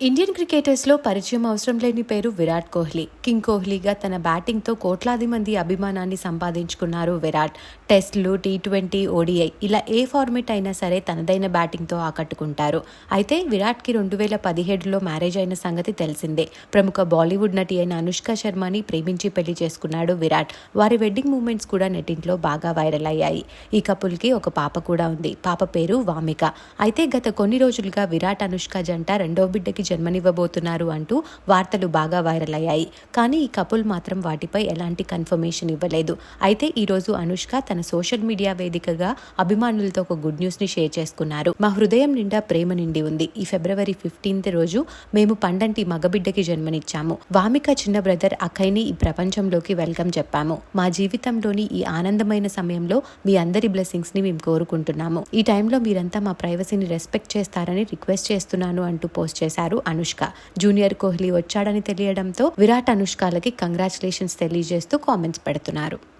Indian క్రికెటర్స్లో పరిచయం అవసరం లేని పేరు విరాట్ కోహ్లీ. కింగ్ కోహ్లీగా తన బ్యాటింగ్తో కోట్లాది మంది అభిమానాన్ని సంపాదించుకున్నారు విరాట్. టెస్ట్లు టీ ట్వంటీ ఓడిఐ ఇలా ఏ ఫార్మేట్ అయినా సరే తనదైన బ్యాటింగ్తో ఆకట్టుకుంటారు. అయితే విరాట్కి రెండు వేల పదిహేడులో మ్యారేజ్ అయిన సంగతి తెలిసిందే. ప్రముఖ బాలీవుడ్ నటి అయిన అనుష్క శర్మని ప్రేమించి పెళ్ళి చేసుకున్నాడు విరాట్. వారి వెడ్డింగ్ మూమెంట్స్ కూడా నెట్టింట్లో బాగా వైరల్ అయ్యాయి. ఈ కపుల్కి ఒక పాప కూడా ఉంది. పాప పేరు వామిక. అయితే గత కొన్ని రోజులుగా విరాట్ అనుష్క జంట రెండో బిడ్డకి జన్మనివ్వబోతున్నారు అంటూ వార్తలు బాగా వైరల్ అయ్యాయి. కానీ ఈ కపుల్ మాత్రం వాటిపై ఎలాంటి కన్ఫర్మేషన్ ఇవ్వలేదు. అయితే ఈరోజు అనుష్క తన సోషల్ మీడియా వేదికగా అభిమానులతో ఒక గుడ్ న్యూస్ని షేర్ చేసుకున్నారు. మా హృదయం నిండా ప్రేమ నిండి ఉంది. ఈ ఫిబ్రవరి ఫిఫ్టీన్త్ రోజు మేము పండంటి మగబిడ్డకి జన్మనిచ్చాము. వామిక చిన్న బ్రదర్ అఖైని ఈ ప్రపంచంలోకి వెల్కమ్ చెప్పాము. మా జీవితంలోని ఈ ఆనందమైన సమయంలో మీ అందరి బ్లెస్సింగ్స్ని మేము కోరుకుంటున్నాము. ఈ టైంలో మీరంతా మా ప్రైవసీని రెస్పెక్ట్ చేస్తారని రిక్వెస్ట్ చేస్తున్నాను అంటూ పోస్ట్ చేశారు. అనుష్క. జూనియర్ కోహ్లీ వచ్చాడని తెలియడంతో విరాట్ అనుష్కలకి కంగ్రాచులేషన్స్ తెలియజేస్తూ కామెంట్స్ పెడుతున్నారు.